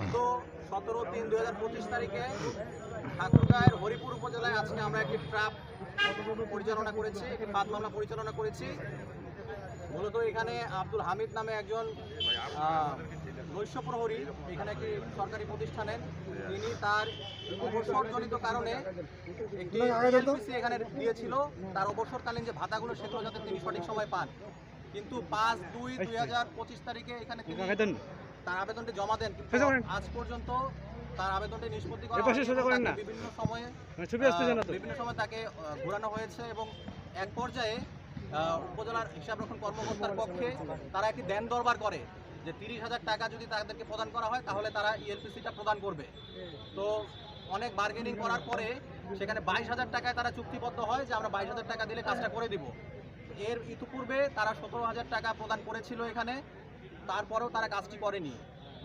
সদ্য সতেরো তিন দুই হাজার পঁচিশ তারিখে ঠাকুরগাঁয়ের হরিপুর উপজেলায় আজকে আমরা একটি ট্রাপ পরিচালনা করেছি, একটি ফাঁদ মামলা পরিচালনা করেছি। মূলত এখানে আব্দুল হামিদ নামে একজন নৈশ প্রহরী এখানে একটি সরকারি প্রতিষ্ঠানের তিনি তার অবসরজনিত কারণে একটি এখানে দিয়েছিল। তার অবসরকালীন যে ভাতাগুলো সেগুলো যাতে তিনি সঠিক সময় পান। কিন্তু পাঁচ দুই দুই হাজার পঁচিশ তারিখে এখানে তিনি তার আবেদনটি জমা দেন কিন্তু আজ পর্যন্ত তার আবেদনটি নিষ্পত্তি করা এ পাশে হয়নি সোজা এবং করেন তাকে না। বিভিন্ন সময়ে ছবি আসতেছে না আহ, তো। বিভিন্ন সময় তাকে ঘোরানো হয়েছে এবং এক পর্যায়ে উপজেলার হিসাবরক্ষণ কর্মকর্তার পক্ষে তারা একটি দেন দরবার করে যে তিরিশ হাজার টাকা যদি তাদেরকে প্রদান করা হয় তাহলে তারা E ইএলপিসিটা প্রদান করবে। তো অনেক বার্গেনিং করার পরে সেখানে বাইশ হাজার টাকায় তারা চুক্তিবদ্ধ হয় যে আমরা বাইশ হাজার টাকা দিলে কাজটা করে দিব। এর ইতিপূর্বে তারা সতেরো হাজার টাকা প্রদান করেছিল এখানে। তারপরেও তারা কাজটি করেনি।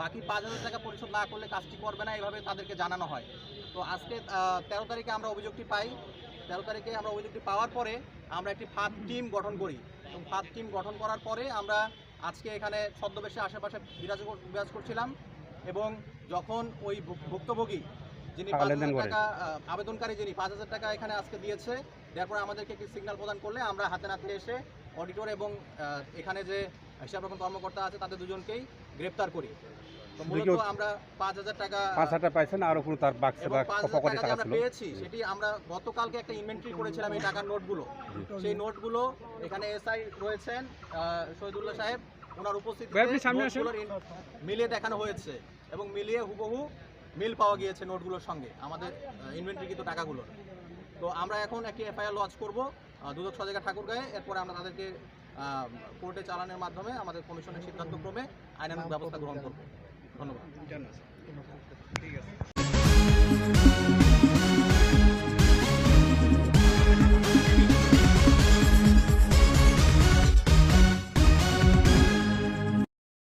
বাকি পাঁচ হাজার টাকা পরিশোধ না করলে কাজটি করবে না এইভাবে তাদেরকে জানানো হয়। তো আজকে তেরো তারিখে আমরা অভিযোগটি পাই। তেরো তারিখে আমরা অভিযোগটি পাওয়ার পরে আমরা একটি ফাঁদ টিম গঠন করি। এবং ফাঁদ টিম গঠন করার পরে আমরা আজকে এখানে ছদ্মবেশে আশেপাশে বিরাজ বিরাজ করছিলাম এবং যখন ওই ভুক্তভোগী যিনি পাঁচ হাজার টাকা আবেদনকারী যিনি পাঁচ হাজার টাকা এখানে আজকে দিয়েছে তারপরে আমাদেরকে একটি সিগন্যাল প্রদান করলে আমরা হাতে নাতে এসে অডিটর এবং এখানে যে হিসাব রকম কর্মকর্তা আছে তাদের দুজনকেই গ্রেপ্তার করি। তো মূলত আমরা পাঁচ হাজার টাকা পাঁচ হাজার পাইছেন আরও কোনো তার বাক্সে বা পকেটে টাকা যে টাকা আমরা ছিল। পেয়েছি সেটি আমরা গতকালকে একটা ইনভেন্টরি করেছিলাম এই টাকার নোটগুলো। সেই নোটগুলো এখানে এসআই রয়েছেন আহ, শহীদুল্লাহ সাহেব। ওনার উপস্থিতিতে মিলিয়ে দেখানো হয়েছে এবং মিলিয়ে হুবহু মিল পাওয়া গিয়েছে নোটগুলোর সঙ্গে আমাদের ইনভেন্টরিকৃত টাকাগুলোর। তো আমরা এখন একটি এফআইআর লঞ্চ করব। দুদক সজাগা ঠাকুরগাঁয়ে। এরপরে আমরা তাদেরকে কোর্টে চালানোর মাধ্যমে আমাদের কমিশনের সিদ্ধান্তক্রমে আইনানুক ব্যবস্থা গ্রহণ করব। ধন্যবাদ। ঠিক আছে।